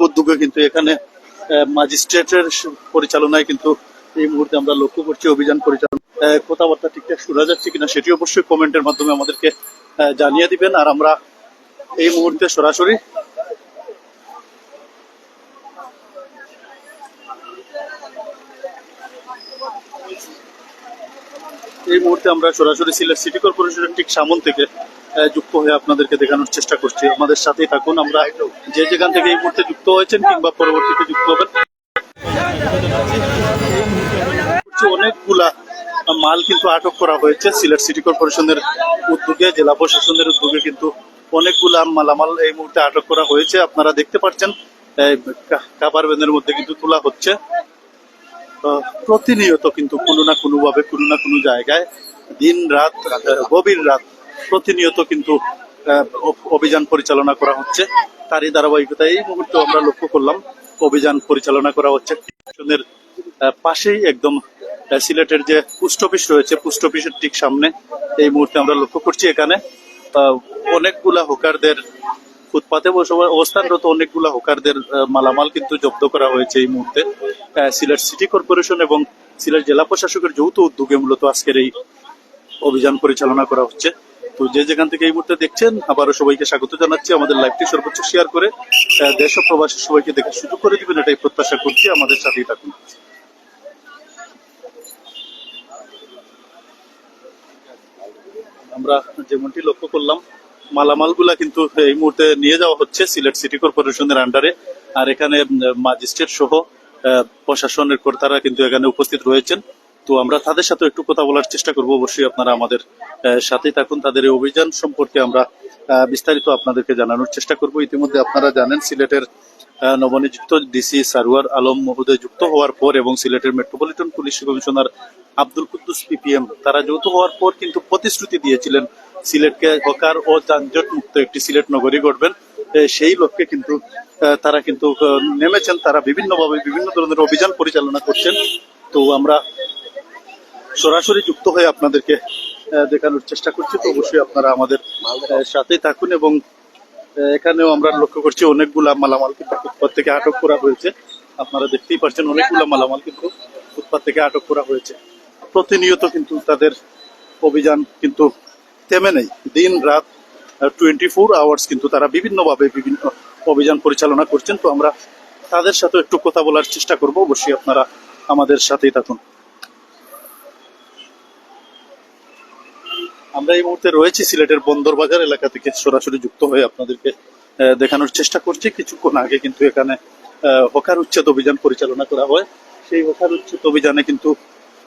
উদ্যোগে কিন্তু এখানে ম্যাজিস্ট্রেটের পরিচালনায় কিন্তু এই মুহূর্তে আমরা লক্ষ্য করছি অভিযান পরিচালনা। কথাবার্তা ঠিকঠাক শোনা যাচ্ছে কিনা সেটি অবশ্যই কমেন্টের মাধ্যমে আমাদেরকে জানিয়ে দিবেন। আর আমরা এই মুহূর্তে সরাসরি এই মুহূর্তে আমরা সরাসরি সিলেট সিটি কর্পোরেশনের ঠিক সামন থেকে যুক্ত হয়ে আপনাদেরকে দেখানোর চেষ্টা করছি। আমাদের সাথেই থাকুন। আমরা যে যেখান থেকে এই মুহূর্তে যুক্ত হয়েছেন কিংবা পরবর্তীতে যুক্ত হবেন অনেকগুলা মাল কিন্তু আটক করা হয়েছে সিলেট সিটি কর্পোরেশনের উদ্যোগে, জেলা প্রশাসনের উদ্যোগে কিন্তু অনেকগুলা মালামাল এই মুহূর্তে আটক করা হয়েছে। আপনারা দেখতে পাচ্ছেন কাবার ভ্যানের মধ্যে কিন্তু তোলা হচ্ছে। প্রতিনিয়ত কিন্তু কোনো না কোনো ভাবে কোনো না কোনো জায়গায় দিন রাত গভীর রাত প্রতিনিয়ত কিন্তু অভিযান পরিচালনা করা হচ্ছে। তারই ধারাবাহিকতায় এই মুহূর্তে আমরা লক্ষ্য করলাম, অভিযান পরিচালনা করা হচ্ছে। স্টেশনের পাশেই একদম সিলেটের যে পোস্ট অফিস রয়েছে, পোস্ট অফিসের ঠিক সামনে এই মুহূর্তে আমরা লক্ষ্য করছি এখানে। অনেকগুলা হোকারদের ফুটপাতে বসে- অবস্থানরত অনেকগুলা হোকারদের মালামাল কিন্তু জব্দ করা হয়েছে এই মুহূর্তে। সিলেট সিটি কর্পোরেশন এবং সিলেট জেলা প্রশাসকের যৌথ উদ্যোগে মূলত আজকের এই অভিযান পরিচালনা করা হচ্ছে। তো যে যেখান থেকে এই মুহূর্তে দেখছেন, আবারও সবাইকে স্বাগত জানাচ্ছি। আমাদের লাইভটি সর্বোচ্চ শেয়ার করে দেশ ও প্রবাসী সবাইকে দেখে সুযোগ করে দিবেন, এটাই প্রত্যাশা করছি। আমাদের সাথেই থাকুন। আমরা যেমনটি লক্ষ্য করলাম, মালামালগুলা কিন্তু এই মুহূর্তে নিয়ে যাওয়া হচ্ছে সিলেট সিটি কর্পোরেশনের আন্ডারে আর এখানে ম্যাজিস্ট্রেট সহ প্রশাসনের কর্তারা কিন্তু এখানে উপস্থিত রয়েছেন। তো আমরা তাদের সাথে একটু কথা বলার চেষ্টা করব। অবশ্যই আপনারা আমাদের সাথেই থাকুন। তাদের এই অভিযান সম্পর্কে আমরা বিস্তারিত আপনাদেরকে জানানোর চেষ্টা করব। ইতিমধ্যে আপনারা জানেন, সিলেটের নবনিযুক্ত ডিসি সারওয়ার আলম মহোদয় যুক্ত হওয়ার পর এবং সিলেটের metropolitan police commissioner Abdul Quddus PPM, তারা যৌথ হওয়ার পর কিন্তু প্রতিশ্রুতি দিয়েছিলেন সিলেটকে হকার ও যানজট মুক্ত একটি সিলেট নগরী গড়বেন। সেই লক্ষ্যে কিন্তু তারা কিন্তু নেমেছেন। তারা বিভিন্নভাবে বিভিন্ন ধরনের অভিযান পরিচালনা করছেন। তো আমরা সরাসরি যুক্ত হয়ে আপনাদেরকে দেখানোর চেষ্টা করছি। তো অবশ্যই আপনারা আমাদের সাথেই থাকুন এবং এখানেও আমরা লক্ষ্য করছি অনেকগুলা মালামাল কিন্তু ফুটপাত থেকে আটক করা হয়েছে। আপনারা দেখতেই পাচ্ছেন অনেকগুলা মালামাল কিন্তু ফুটপাত থেকে আটক করা হয়েছে। প্রতিনিয়ত কিন্তু তাদের অভিযান কিন্তু থেমে নেই। দিন, রাত টোয়েন্টি ফোর আওয়ার্স কিন্তু তারা বিভিন্নভাবে বিভিন্ন অভিযান পরিচালনা করছেন। তো আমরা তাদের সাথে একটু কথা বলার চেষ্টা করব। অবশ্যই আপনারা আমাদের সাথেই থাকুন। আমরা এই মুহূর্তে রয়েছি সিলেটের বন্দরবাজার এলাকা থেকে সরাসরি যুক্ত হয়ে আপনাদেরকে দেখানোর চেষ্টা করছি। কিছুক্ষণ আগে কিন্তু এখানে হকার উচ্ছেদ অভিযান পরিচালনা করা হয়। সেই হকার উচ্ছেদ অভিযানে কিন্তু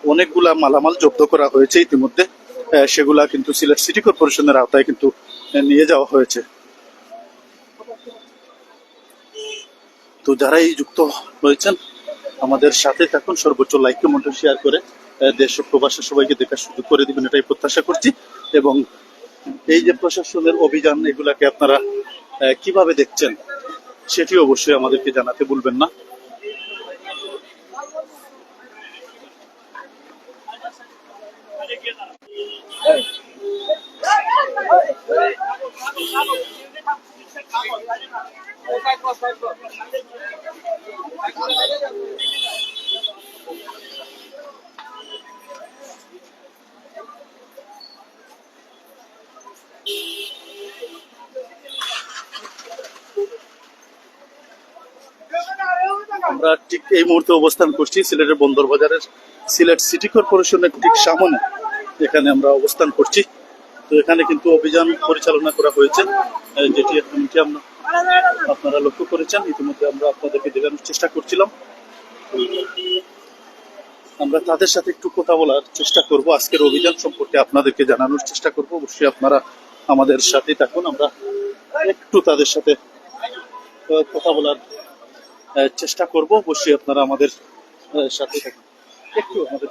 অনেকগুলা মালামাল জব্দ করা হয়েছে ইতিমধ্যে। সেগুলা কিন্তু সিলেট সিটি কর্পোরেশনের আওতায় কিন্তু নিয়ে যাওয়া হয়েছে। তো যারা এই যুক্ত রয়েছেন, আমাদের সাথে থাকুন। সর্বোচ্চ লাইক কমেন্ট শেয়ার করে দেশ প্রবাসের সবাইকে দেখার সুযোগ করে দিবেন। এটাই প্রত্যাশা করছি। এবং এই যে প্রশাসনের অভিযান এগুলাকে আপনারা কীভাবে দেখছেন? সেটি অবশ্যই আমাদেরকে জানাতে ভুলবেন না। আমরা ঠিক এই মুহূর্তে অবস্থান করছি সিলেটের বন্দরবাজারের সিলেট সিটি কর্পোরেশনের ঠিক সামনে। এখানে আমরা অবস্থান করছি। তো এখানে কিন্তু অভিযান পরিচালনা করা হয়েছে। যেটি এমনটি আমরা আপনারা লক্ষ্য করেছেন, ইতিমধ্যে আমরা আপনাদেরকে দেখানোর চেষ্টা করছিলাম। আমরা তাদের সাথে একটু কথা বলার চেষ্টা করব। আজকের অভিযান সম্পর্কে আপনাদেরকে জানানোর চেষ্টা করব। অবশ্যই আপনারা আমাদের সাথে থাকুন। আমরা একটু তাদের সাথে কথা বলার চেষ্টা করব অবশ্যই আপনারা আমাদের সাথে থাকুন একটু আমাদের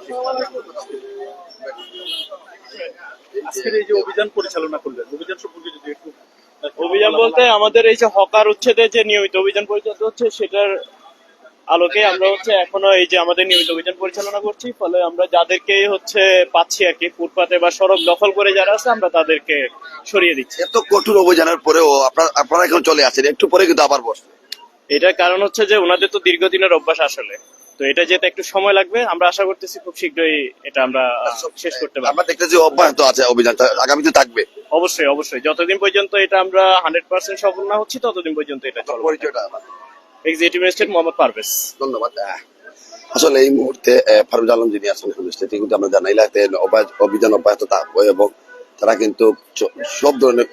আজকের এই যে অভিযান পরিচালনা করলেন অভিযান সম্পর্কে যদি একটু অভিযান বলতে আমাদের এই যে হকার উচ্ছেদে যে নিয়মিত অভিযান পরিচালিত হচ্ছে সেটার আলোকে আমরা হচ্ছে এখনও এই যে আমাদের নিয়মিত অভিযান পরিচালনা করছি। ফলে আমরা যাদেরকে হচ্ছে পাচ্ছি আর কি ফুটপাতে বা সড়ক দখল করে যারা আছে আমরা তাদেরকে সরিয়ে দিচ্ছি। এত কঠোর অভিযানের পরেও আপনারা আপনারা এখন চলে আসেন একটু পরে কিন্তু আবার বসবে। এটার কারণ হচ্ছে যে ওনাদের তো দীর্ঘদিনের অভ্যাস আসলে। তো এটা যেতে একটু সময় লাগবে আমরা আশা করতেছি খুব শীঘ্রই এটা আমরা শেষ করতে পারব। আমরা দেখতেছি অব্যাহত আছে অভিযানটা আগামীতে থাকবে। অবশ্যই অবশ্যই। যতদিন পর্যন্ত এটা আমরা হান্ড্রেড পার্সেন্ট সফল না হচ্ছি ততদিন পর্যন্ত এটা চলবে। পরিচয়টা এক্সিকিউটিভ ম্যাজিস্ট্রেট মোহাম্মদ পারভেজ। ধন্যবাদ। আসলে এই মুহূর্তে ফারুজ আলম যিনি আছেন স্টেটে কিন্তু আমরা জানাইলা যে অব্যাহত- অভিযান অব্যাহত থাকবে এবং তারা কিন্তু সব ধরনের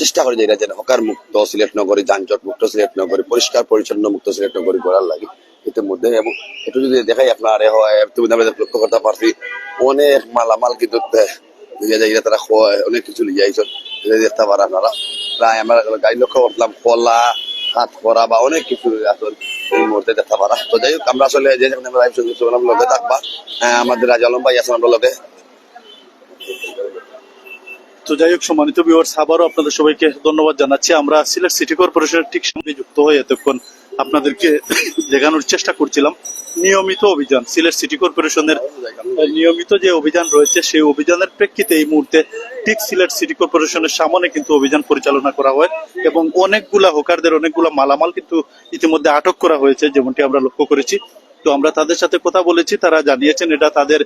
চেষ্টা করে যে যেন হকার মুক্ত সিলেট নগরী যানজট মুক্ত সিলেট নগরী পরিষ্কার পরিচ্ছন্ন মুক্ত সিলেট নগরী করার লাগে ইতিমধ্যে এবং একটু যদি দেখাই আপনার তুমি আমরা লক্ষ্য করতে পারছি অনেক মালামাল কিন্তু লিয়ে যাই তারা অনেক কিছু লিয়ে যাইছেন দেখতে পারেন আপনারা। প্রায় আমরা গাড়ি লক্ষ্য করলাম কলা হাত করা বা অনেক কিছু আসলে এই মুহূর্তে দেখতে পারা। তো যাই হোক আমরা আসলে যে আমরা লোকে থাকবা। হ্যাঁ, আমাদের রাজা আলম ভাই আছেন আমরা লোকে তো যাই হোক, সম্মানিত ভিউয়ার্স আবারও আপনাদের সবাইকে ধন্যবাদ জানাচ্ছি। আমরা সিলেট সিটি কর্পোরেশনের ঠিক সঙ্গে যুক্ত হয়ে এতক্ষণ আপনাদেরকে দেখানোর চেষ্টা করছিলাম। নিয়মিত অভিযান, সিলেট সিটি কর্পোরেশনের নিয়মিত যে অভিযান রয়েছে, সেই অভিযানের প্রেক্ষিতে এই মুহূর্তে ঠিক সিলেট সিটি কর্পোরেশনের সামনে কিন্তু অভিযান পরিচালনা করা হয় এবং অনেকগুলা হোকারদের, অনেকগুলা মালামাল কিন্তু ইতিমধ্যে আটক করা হয়েছে, যেমনটি আমরা লক্ষ্য করেছি। তো আমরা তাদের সাথে কথা বলেছি, তারা জানিয়েছেন এটা তাদের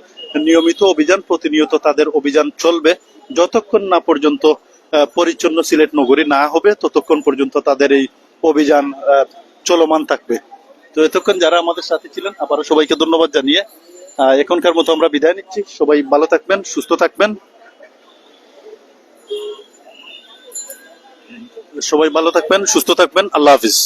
নিয়মিত অভিযান, প্রতিনিয়ত তাদের অভিযান চলবে। যতক্ষণ না পর্যন্ত পরিচ্ছন্ন সিলেট নগরী না হবে, ততক্ষণ পর্যন্ত তাদের এই অভিযান চলমান থাকবে। তো এতক্ষণ যারা আমাদের সাথে ছিলেন, আবারও সবাইকে ধন্যবাদ জানিয়ে এখনকার মতো আমরা বিদায় নিচ্ছি। সবাই ভালো থাকবেন, সুস্থ থাকবেন। সবাই ভালো থাকবেন, সুস্থ থাকবেন। আল্লাহ হাফিজ।